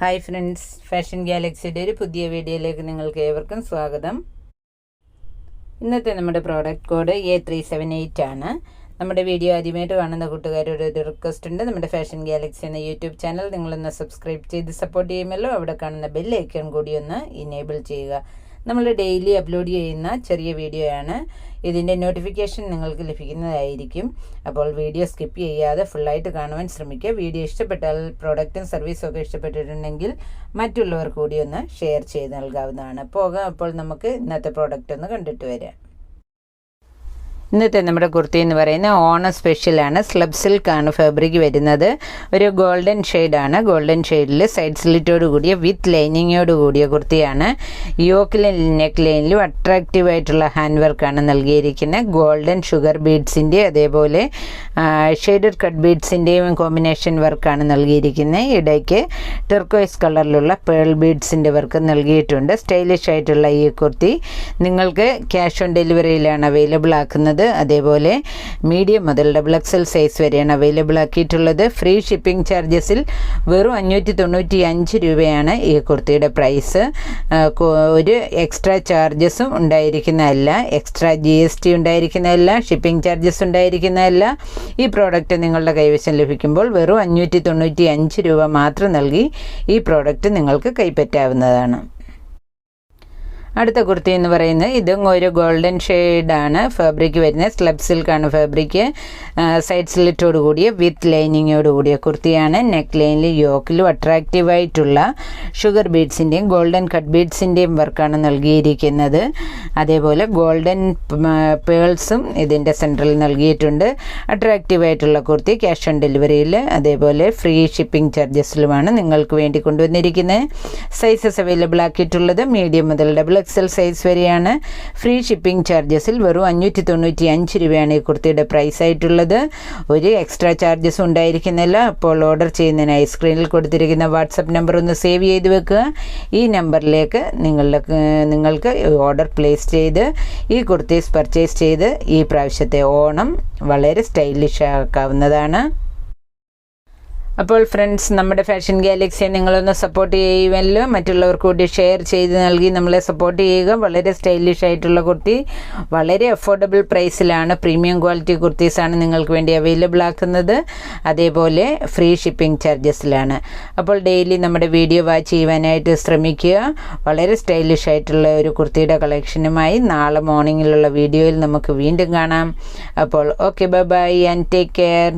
Hi friends fashion ഗാലക്സിയുടെ ഒരു പുതിയ വീഡിയോയിലേക്ക് നിങ്ങൾക്ക് ഏവർക്കും സ്വാഗതം. ഇന്നത്തെ നമ്മുടെ product code A three seven eight ആണ്. നമ്മുടെ വീഡിയോ ആദ്യമായിട്ട് കാണുന്ന കൂട്ടുകാരോട് ഒരു റിക്വസ്റ്റ് ഉണ്ട്. നമ്മുടെ ഫാഷൻ ഗാലക്സി എന്ന യൂട്യൂബ് ചാനൽ നിങ്ങളൊന്ന് സബ്സ്ക്രൈബ് ചെയ്ത് സപ്പോർട്ട് ചെയ്യുമല്ലോ. അവിടെ കാണുന്ന ബെൽ ഐക്കൺ കൂടി ഒന്ന് ഇനേബിൾ ചെയ്യുക. നമ്മൾ ഡെയിലി അപ്ലോഡ് ചെയ്യുന്ന ചെറിയ വീഡിയോ ആണ്. ഇതിന്റെ നോട്ടിഫിക്കേഷൻ നിങ്ങൾക്ക് ലഭിക്കുന്നതായിരിക്കും. അപ്പോൾ വീഡിയോ സ്കിപ്പ് ചെയ്യാതെ ഫുള്ളായിട്ട് കാണുവാൻ ശ്രമിക്കുക. വീഡിയോ ഇഷ്ടപ്പെട്ടാൽ പ്രോഡക്റ്റും സർവീസും ഒക്കെ ഇഷ്ടപ്പെട്ടിട്ടുണ്ടെങ്കിൽ മറ്റുള്ളവർ കൂടി ഒന്ന് ഷെയർ ചെയ്ത് നൽകാവുന്നതാണ്. പോകാം. അപ്പോൾ നമുക്ക് ഇന്നത്തെ പ്രോഡക്റ്റ് ഒന്ന് കണ്ടിട്ട് വരാം. ഇന്നത്തെ നമ്മുടെ കുർത്തി എന്ന് പറയുന്ന ഓണ സ്പെഷ്യലാണ് സ്ലബ് സിൽക്കാണ് ഫാബ്രിക് വരുന്നത്. ഒരു ഗോൾഡൻ ഷെയ്ഡാണ് ഗോൾഡൻ ഷെയ്ഡിൽ സൈഡ് സ്ലിറ്റോട് കൂടിയ വിത്ത് ലൈനിങ്ങോട് കൂടിയ കുർത്തിയാണ്. യോക്കിലും നെക്ക് ലൈനിലും അട്രാക്റ്റീവ് ആയിട്ടുള്ള ഹാൻഡ് വർക്കാണ് നൽകിയിരിക്കുന്നത്. ഗോൾഡൻ ഷുഗർ ബീഡ്സിന്റെ അതേപോലെ ഷെയ്ഡഡ് കട്ട് ബീഡ്സിന്റെയും കോമ്പിനേഷൻ വർക്കാണ് നൽകിയിരിക്കുന്നത്. ഇടയ്ക്ക് ടെർക്കോയ്സ് കളറിലുള്ള പേൾ ബീഡ്സിന്റെ വർക്ക് നൽകിയിട്ടുണ്ട്. സ്റ്റൈലിഷ് ആയിട്ടുള്ള ഈ കുർത്തി നിങ്ങൾക്ക് ക്യാഷ് ഓൺ ഡെലിവറിയിലാണ് അവൈലബിൾ ആക്കുന്നത്. അതേപോലെ മീഡിയം മുതൽ ഡബിൾ എക്സൽ സൈസ് വരെയാണ് അവൈലബിൾ ആക്കിയിട്ടുള്ളത്. ഫ്രീ ഷിപ്പിംഗ് ചാർജസിൽ വെറും അഞ്ഞൂറ്റി തൊണ്ണൂറ്റി അഞ്ച് രൂപയാണ് ഈ കുർത്തിയുടെ പ്രൈസ് ഒരു എക്സ്ട്രാ ചാർജസും ഉണ്ടായിരിക്കുന്നതല്ല. എക്സ്ട്രാ ജി എസ് ടി ഉണ്ടായിരിക്കുന്നതല്ല. ഷിപ്പിംഗ് ചാർജസ് ഉണ്ടായിരിക്കുന്നതല്ല. ഈ പ്രോഡക്റ്റ് നിങ്ങളുടെ കൈവശം ലഭിക്കുമ്പോൾ വെറും അഞ്ഞൂറ്റി തൊണ്ണൂറ്റി അഞ്ച് രൂപ മാത്രം നൽകി ഈ പ്രോഡക്റ്റ് നിങ്ങൾക്ക് കൈപ്പറ്റാവുന്നതാണ്. അടുത്ത കുർത്തി എന്ന് പറയുന്നത് ഇതും ഒരു ഗോൾഡൻ ഷെയ്ഡാണ് ഫാബ്രിക് വരുന്നത് സ്ലബ് സിൽക്കാണ് ഫാബ്രിക് സൈഡ് സ്ലിറ്റോട് കൂടിയ വിത്ത് ലൈനിങ്ങോട് കൂടിയ കുർത്തിയാണ്. നെക്ക് ലൈനിൽ യോക്കിലും അട്രാക്റ്റീവായിട്ടുള്ള ഷുഗർ ബീഡ്സിന്റെയും ഗോൾഡൻ കട്ട് ബീഡ്സിന്റെയും വർക്കാണ് നൽകിയിരിക്കുന്നത്. അതേപോലെ ഗോൾഡൻ പേൾസും ഇതിന്റെ സെന്ററിൽ നൽകിയിട്ടുണ്ട്. അട്രാക്റ്റീവായിട്ടുള്ള കുർത്തി ക്യാഷ് ഓൺ ഡെലിവറിയിൽ അതേപോലെ ഫ്രീ ഷിപ്പിംഗ് ചാർജസിലുമാണ് നിങ്ങൾക്ക് വേണ്ടി കൊണ്ടുവന്നിരിക്കുന്നത്. സൈസസ് അവൈലബിൾ ആക്കിയിട്ടുള്ളത് മീഡിയം മുതൽ ഡബിൾ എക്സൽ സൈസ് വരെയാണ്. ഫ്രീ ഷിപ്പിംഗ് ചാർജസിൽ വെറും അഞ്ഞൂറ്റി തൊണ്ണൂറ്റി അഞ്ച് രൂപയാണ് ഈ കുർത്തിയുടെ പ്രൈസ് ആയിട്ടുള്ളത്. ഒരു എക്സ്ട്രാ ചാർജസ് ഉണ്ടായിരിക്കുന്നില്ല. അപ്പോൾ ഓർഡർ ചെയ്യുന്നതിനായി സ്ക്രീനിൽ കൊടുത്തിരിക്കുന്ന വാട്സപ്പ് നമ്പർ ഒന്ന് സേവ് ചെയ്ത് വെക്കുക. ഈ നമ്പറിലേക്ക് നിങ്ങളുടെ നിങ്ങൾക്ക് ഓർഡർ പ്ലേസ് ചെയ്ത് ഈ കുർത്തീസ് പർച്ചേസ് ചെയ്ത് ഈ പ്രാവശ്യത്തെ ഓണം വളരെ സ്റ്റൈലിഷ് ആക്കാവുന്നതാണ്. അപ്പോൾ ഫ്രണ്ട്സ് നമ്മുടെ ഫാഷൻ ഗാലക്സിയെ നിങ്ങളൊന്ന് സപ്പോർട്ട് ചെയ്യുമല്ലോ. മറ്റുള്ളവർക്ക് കൂടി ഷെയർ ചെയ്ത് നൽകി നമ്മളെ സപ്പോർട്ട് ചെയ്യുക. വളരെ സ്റ്റൈലിഷ് ആയിട്ടുള്ള കുർത്തി. വളരെ അഫോർഡബിൾ പ്രൈസിലാണ് പ്രീമിയം ക്വാളിറ്റി കുർത്തീസാണ് നിങ്ങൾക്ക് വേണ്ടി അവൈലബിൾ ആക്കുന്നത്. അതേപോലെ ഫ്രീ ഷിപ്പിംഗ് ചാർജസിലാണ് അപ്പോൾ ഡെയിലി നമ്മുടെ വീഡിയോ വാച്ച് ചെയ്യുവാനായിട്ട് ശ്രമിക്കുക. വളരെ സ്റ്റൈലിഷ് ആയിട്ടുള്ള ഒരു കുർത്തിയുടെ കളക്ഷനുമായി നാളെ മോർണിംഗിലുള്ള വീഡിയോയിൽ നമുക്ക് വീണ്ടും കാണാം. അപ്പോൾ okay bye bye and take care